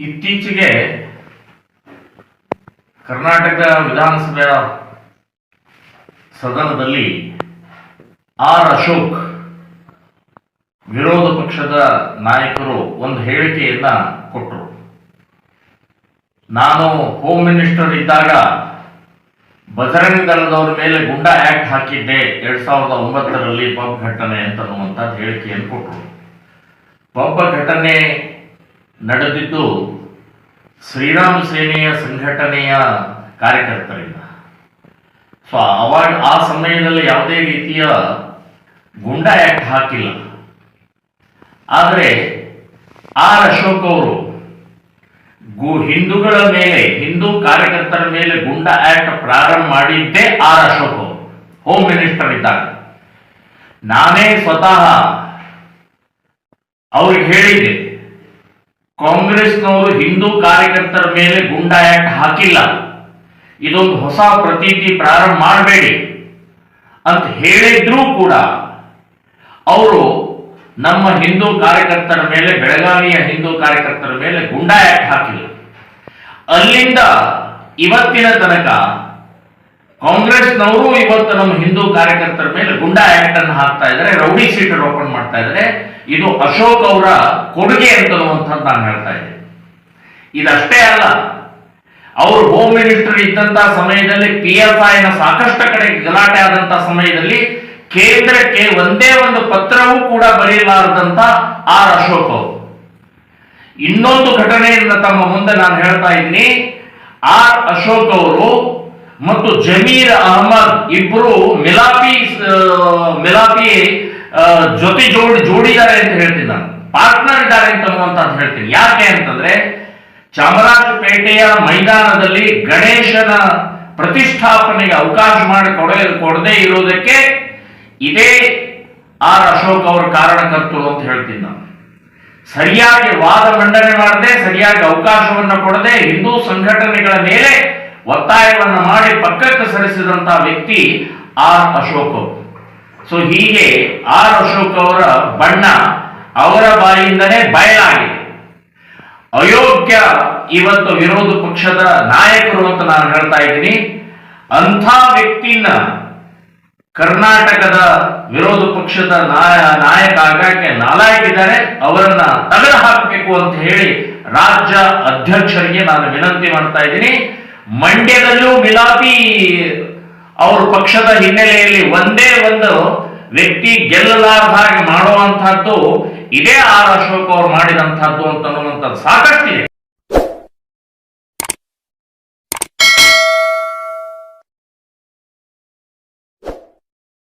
ಇತ್ತೀಚೆಗೆ ಕರ್ನಾಟಕ ವಿಧಾನಸಭೆಯ ಸದನದಲ್ಲಿ ಆರ್ ಅಶೋಕ್ ವಿರೋಧ ಪಕ್ಷದ ನಾಯಕರು ಒಂದು ಹೇಳಿಕೆಯನ್ನ ಕೊಟ್ಟರು. ನಾನು ಹೋಮ್ ಮಿನಿಸ್ಟರ್ ಇದ್ದಾಗ ಬಜರಂಗ ದಳದವರ ಮೇಲೆ ಗುಂಡಾ ಆಕ್ಟ್ ಹಾಕಿದ್ದೆ ಎರಡ್ ಸಾವಿರದ ಒಂಬತ್ತರಲ್ಲಿ ಪಬ್ ಘಟನೆ ಅಂತನ್ನುವಂಥದ್ದು ಹೇಳಿಕೆಯನ್ನು ಕೊಟ್ಟರು. ಪಬ್ ಘಟನೆ ನಡೆದಿದ್ದು ಶ್ರೀರಾಮ್ ಸೇನೆಯ ಸಂಘಟನೆಯ ಕಾರ್ಯಕರ್ತರಿಂದ. ಸೊ ಅವಾಗ ಆ ಸಮಯದಲ್ಲಿ ಯಾವುದೇ ರೀತಿಯ ಗುಂಡ ಆ್ಯಕ್ಟ್ ಹಾಕಿಲ್ಲ. ಆದರೆ ಆರ್ ಅಶೋಕ್ ಅವರು ಗು ಹಿಂದೂಗಳ ಮೇಲೆ, ಹಿಂದೂ ಕಾರ್ಯಕರ್ತರ ಮೇಲೆ ಗುಂಡ ಆ್ಯಕ್ಟ್ ಪ್ರಾರಂಭ ಮಾಡಿದ್ದೇ ಆರ್ ಅಶೋಕ್ ಅವರು ಹೋಮ್ ಮಿನಿಸ್ಟರ್ ಇದ್ದಾಗ. ನಾನೇ ಸ್ವತಃ ಅವ್ರಿಗೆ ಹೇಳಿದ್ದೆ ಕಾಂಗ್ರೆಸ್ನವರು ಹಿಂದೂ ಕಾರ್ಯಕರ್ತರ ಮೇಲೆ ಗುಂಡಾ ಆಕ್ಟ್ ಹಾಕಿಲ್ಲ. ಇದೊಂದು ಹೊಸ ಪ್ರತೀತಿ ಪ್ರಾರಂಭ ಮಾಡಬೇಡಿ ಅಂತ ಹೇಳಿದ್ರೂ ಕೂಡ ಅವರು ನಮ್ಮ ಹಿಂದೂ ಕಾರ್ಯಕರ್ತರ ಮೇಲೆ, ಬೆಳಗಾವಿಯ ಹಿಂದೂ ಕಾರ್ಯಕರ್ತರ ಮೇಲೆ ಗುಂಡಾ ಆಕ್ಟ್ ಹಾಕಿಲ್ಲ. ಅಲ್ಲಿಂದ ಇವತ್ತಿನ ತನಕ ಕಾಂಗ್ರೆಸ್ನವರು ಇವತ್ತು ನಮ್ಮ ಹಿಂದೂ ಕಾರ್ಯಕರ್ತರ ಮೇಲೆ ಗುಂಡಾ ಆಕ್ಟ್ ಅನ್ನು ಹಾಕ್ತಾ ಇದ್ದಾರೆ, ರೌಡಿ ಸೀಟರ್ ಓಪನ್ ಮಾಡ್ತಾ ಇದ್ದಾರೆ. ಇದು ಅಶೋಕ್ ಅವರ ಕೊಡುಗೆ ಅಂತನ್ನುವಂಥದ್ದು ನಾನು ಹೇಳ್ತಾ ಇದ್ದೀನಿ. ಇದಷ್ಟೇ ಅಲ್ಲ, ಅವರು ಹೋಮ್ ಮಿನಿಸ್ಟರ್ ಇದ್ದಂತ ಸಮಯದಲ್ಲಿ ಪಿ ಎಸ್ ಐನ ಸಾಕಷ್ಟು ಕಡೆ ಗಲಾಟೆ ಆದಂತ ಸಮಯದಲ್ಲಿ ಕೇಂದ್ರಕ್ಕೆ ಒಂದೇ ಒಂದು ಪತ್ರವೂ ಕೂಡ ಬರೆಯಲಾರದಂತ ಆರ್ ಅಶೋಕ್ ಅವರು ಇನ್ನೊಂದು ಘಟನೆಯನ್ನು ತಮ್ಮ ಮುಂದೆ ನಾನು ಹೇಳ್ತಾ ಇದ್ದೀನಿ. ಆರ್ ಅಶೋಕ್ ಅವರು ಮತ್ತು ಜಮೀರ್ ಅಹಮದ್ ಇಬ್ಬರು ಮಿಲಾಪಿ ಮಿಲಾಪಿ ಜೊತೆ ಜೋಡಿ ಜೋಡಿದ್ದಾರೆ ಅಂತ ಹೇಳ್ತೀನಿ ನಾನು. ಪಾರ್ಟ್ನರ್ ಇದ್ದಾರೆ ಅಂತ ಹೇಳ್ತೀನಿ. ಯಾಕೆ ಅಂತಂದ್ರೆ ಚಾಮರಾಜಪೇಟೆಯ ಮೈದಾನದಲ್ಲಿ ಗಣೇಶನ ಪ್ರತಿಷ್ಠಾಪನೆಗೆ ಅವಕಾಶ ಮಾಡಿ ಕೊಡೆ, ಕೊಡದೇ ಇರೋದಕ್ಕೆ ಇದೇ ಆರ್ ಅಶೋಕ್ ಅವರು ಕಾರಣಕರ್ತರು ಅಂತ ಹೇಳ್ತೀನಿ ನಾನು. ಸರಿಯಾಗಿ ವಾದ ಮಂಡನೆ ಮಾಡದೆ, ಸರಿಯಾಗಿ ಅವಕಾಶವನ್ನು ಕೊಡದೆ, ಹಿಂದೂ ಸಂಘಟನೆಗಳ ಮೇಲೆ ಒತ್ತಾಯವನ್ನು ಮಾಡಿ ಪಕ್ಕಕ್ಕೆ ಸರಿಸಿದಂತಹ ವ್ಯಕ್ತಿ ಆರ್ ಅಶೋಕ್ ಅವರು. ಸೊ ಹೀಗೆ ಆರ್ ಅಶೋಕ್ ಅವರ ಬಣ್ಣ ಅವರ ಬಾಯಿಂದನೇ ಬಯಲಾಗಿದೆ. ಅಯೋಗ್ಯ ಇವತ್ತು ವಿರೋಧ ಪಕ್ಷದ ನಾಯಕರು ಅಂತ ನಾನು ಹೇಳ್ತಾ ಇದ್ದೀನಿ. ಅಂಥ ವ್ಯಕ್ತಿನ ಕರ್ನಾಟಕದ ವಿರೋಧ ಪಕ್ಷದ ನಾಯ- ನಾಯಕ ಆಗಕ್ಕೆ ನಾಲಾಯಕಿದ್ದಾರೆ ಅವರನ್ನ ತಗಲು ಹಾಕಬೇಕು ಅಂತ ಹೇಳಿ ರಾಜ್ಯ ಅಧ್ಯಕ್ಷರಿಗೆ ನಾನು ವಿನಂತಿ ಮಾಡ್ತಾ ಇದ್ದೀನಿ. ಮಂಡ್ಯದಲ್ಲೂ ಮಿಲಾಪಿ ಅವ್ರ ಪಕ್ಷದ ಹಿನ್ನೆಲೆಯಲ್ಲಿ ಒಂದೇ ಒಂದು ವ್ಯಕ್ತಿ ಗೆಲ್ಲಲಾರ್ದ ಹಾಗೆ ಮಾಡುವಂತಹದ್ದು ಇದೇ ಆರ್ ಅಶೋಕ್ ಅವ್ರು ಮಾಡಿದಂತಹದ್ದು ಅಂತ ಸಾಕಷ್ಟಿದೆ.